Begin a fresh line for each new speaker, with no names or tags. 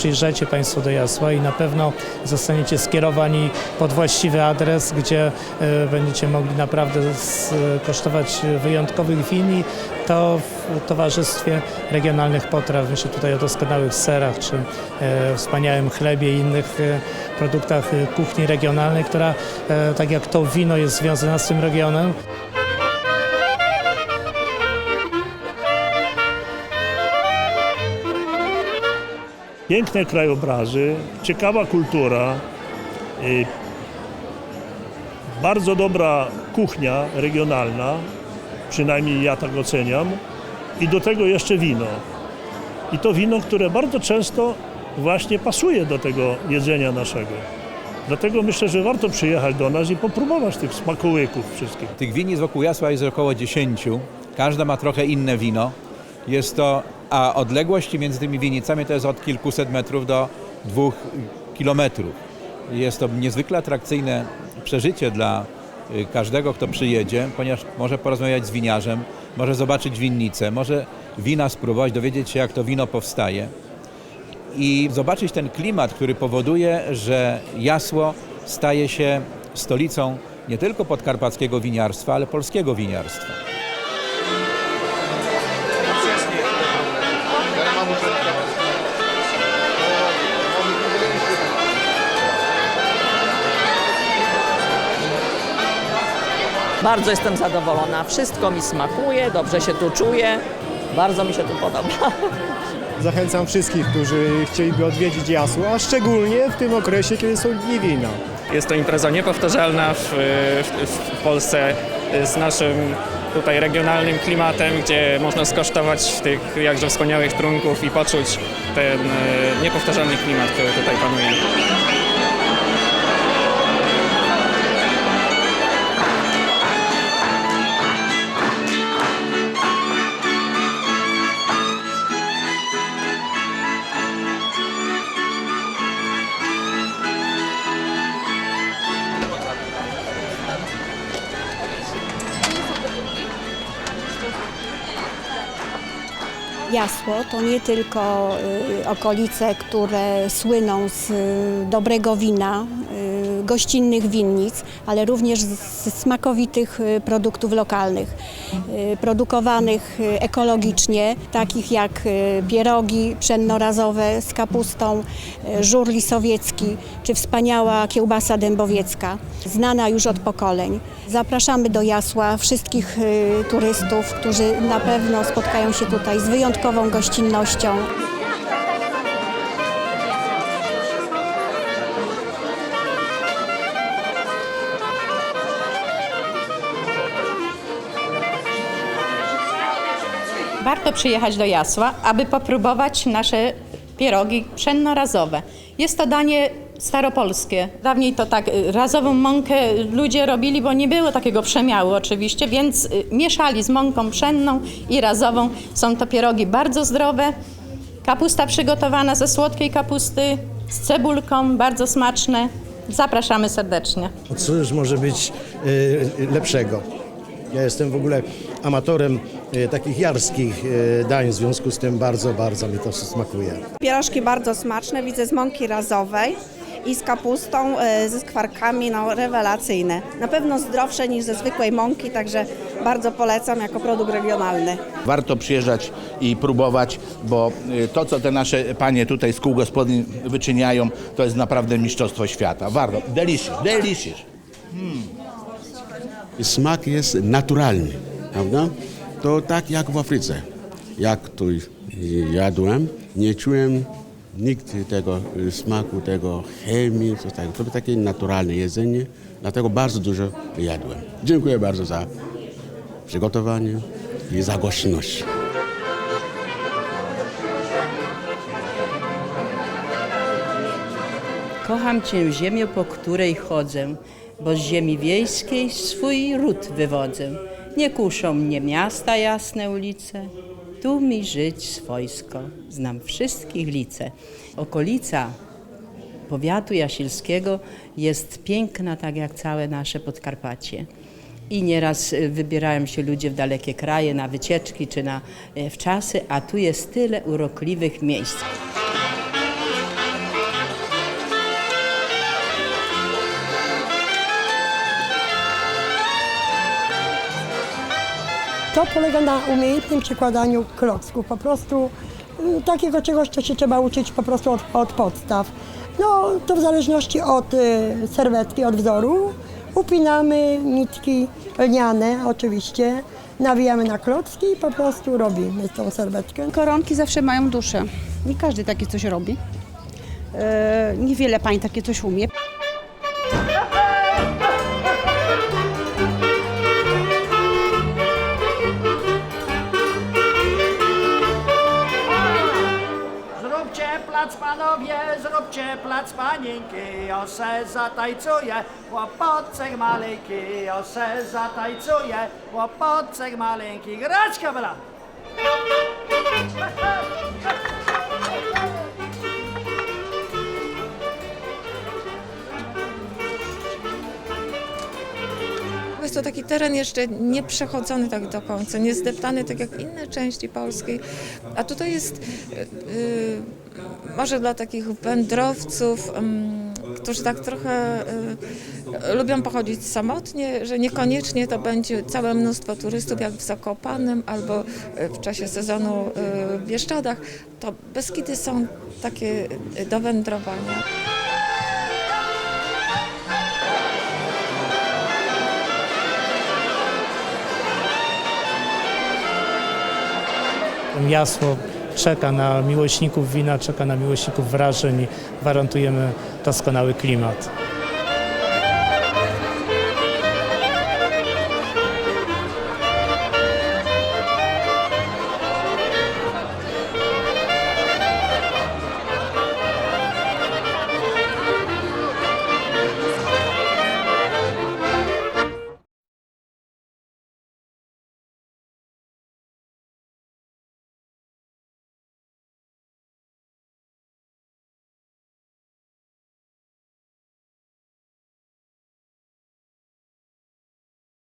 przyjeżdżajcie Państwo do Jasła i na pewno zostaniecie skierowani pod właściwy adres, gdzie e, będziecie mogli naprawdę skosztować wyjątkowych win i to w towarzystwie regionalnych potraw. Myślę tutaj o doskonałych serach, czy e, wspaniałym chlebie i innych e, produktach kuchni regionalnej, która tak jak to wino jest związana z tym regionem,
Piękne krajobrazy, ciekawa kultura, y, bardzo dobra kuchnia regionalna, przynajmniej ja tak oceniam, i do tego jeszcze wino. I to wino, które bardzo często właśnie pasuje do tego jedzenia naszego. Dlatego myślę, że warto przyjechać do nas i popróbować tych smakołyków wszystkich.
Tych winic wokół Jasła jest około 10. Każda ma trochę inne wino. Jest to, a odległość między tymi winnicami to jest od kilkuset metrów do dwóch kilometrów. Jest to niezwykle atrakcyjne przeżycie dla y, każdego, kto przyjedzie, ponieważ może porozmawiać z winiarzem, może zobaczyć winnicę, może wina spróbować, dowiedzieć się, jak to wino powstaje i zobaczyć ten klimat, który powoduje, że Jasło staje się stolicą nie tylko podkarpackiego winiarstwa, ale polskiego winiarstwa.
Bardzo jestem zadowolona. Wszystko mi smakuje, dobrze się tu czuję. Bardzo mi się tu podoba.
Zachęcam wszystkich, którzy chcieliby odwiedzić Jasło, a szczególnie w tym okresie, kiedy są dni wina.
Jest to impreza niepowtarzalna w, w, w Polsce z naszym tutaj regionalnym klimatem, gdzie można skosztować tych jakże wspaniałych trunków i poczuć ten e, niepowtarzalny klimat, który tutaj panuje.
Jasło to nie tylko y, okolice, które słyną z y, dobrego wina, y, gościnnych winnic, ale również z smakowitych y, produktów lokalnych, y, produkowanych y, ekologicznie, takich jak pierogi pszennorazowe z kapustą, żur lisowiecki czy wspaniała kiełbasa dębowiecka, znana już od pokoleń. Zapraszamy do Jasła wszystkich turystów, którzy na pewno spotkają się tutaj z wyjątkową gościnnością.
Warto przyjechać do Jasła, aby popróbować nasze pierogi pszennorazowe. Jest to danie staropolskie. Dawniej to tak y, razową mąkę ludzie robili, bo nie było takiego przemiału oczywiście, więc y, mieszali z mąką pszenną i razową. Są to pierogi bardzo zdrowe. Kapusta przygotowana ze słodkiej kapusty, z cebulką, bardzo smaczne. Zapraszamy serdecznie.
Cóż może być e, lepszego? Ja jestem w ogóle amatorem takich jarskich e, dań, w związku z tym bardzo, bardzo mi to smakuje.
Pierożki bardzo smaczne, widzę z mąki razowej i z kapustą, e, ze skwarkami, no rewelacyjne. Na pewno zdrowsze niż ze zwykłej mąki, także bardzo polecam jako produkt regionalny.
Warto przyjeżdżać i próbować, bo to, co te nasze panie tutaj z kół gospodyń wyczyniają, to jest naprawdę mistrzostwo świata. Warto. Delicious, delicious.
Smak jest naturalny, prawda? To tak jak w Afryce. Jak tu jadłem, nie czułem nigdy tego y, smaku, tego chemii, coś takiego. To było takie naturalne jedzenie, dlatego bardzo dużo jadłem. Dziękuję bardzo za przygotowanie i za gościnność.
Kocham Cię ziemię, po której chodzę, bo z ziemi wiejskiej swój ród wywodzę. Nie kuszą mnie miasta jasne ulice, tu mi żyć swojsko, znam wszystkich lice. Okolica powiatu jasilskiego jest piękna, tak jak całe nasze Podkarpacie. I nieraz y, wybierają się ludzie w dalekie kraje na wycieczki czy na y, wczasy, a tu jest tyle urokliwych miejsc.
To polega na umiejętnym przekładaniu klocków. Po prostu y, takiego czegoś, co się trzeba uczyć po prostu od, od podstaw. No to w zależności od y, serwetki, od wzoru. Upinamy nitki lniane oczywiście, nawijamy na klocki i po prostu robimy tą serwetkę.
Koronki zawsze mają duszę. Nie każdy takie coś robi. E, niewiele pań takie coś umie.
Plac panowie, zróbcie plac panienki, o se zatajcuje, łopocek maleńki, o se zatajcuje, łopocek maleńki, grać kabela!
Jest to taki teren jeszcze nieprzechodzony tak do końca, niezdeptany tak jak inne części Polski. A tutaj jest y, y, może dla takich wędrowców, którzy tak trochę y, lubią pochodzić samotnie, że niekoniecznie to będzie całe mnóstwo turystów jak w Zakopanem albo y, w czasie sezonu y, w Bieszczadach. To Beskidy są takie do wędrowania.
Jasło czeka na miłośników wina, czeka na miłośników wrażeń i gwarantujemy doskonały klimat.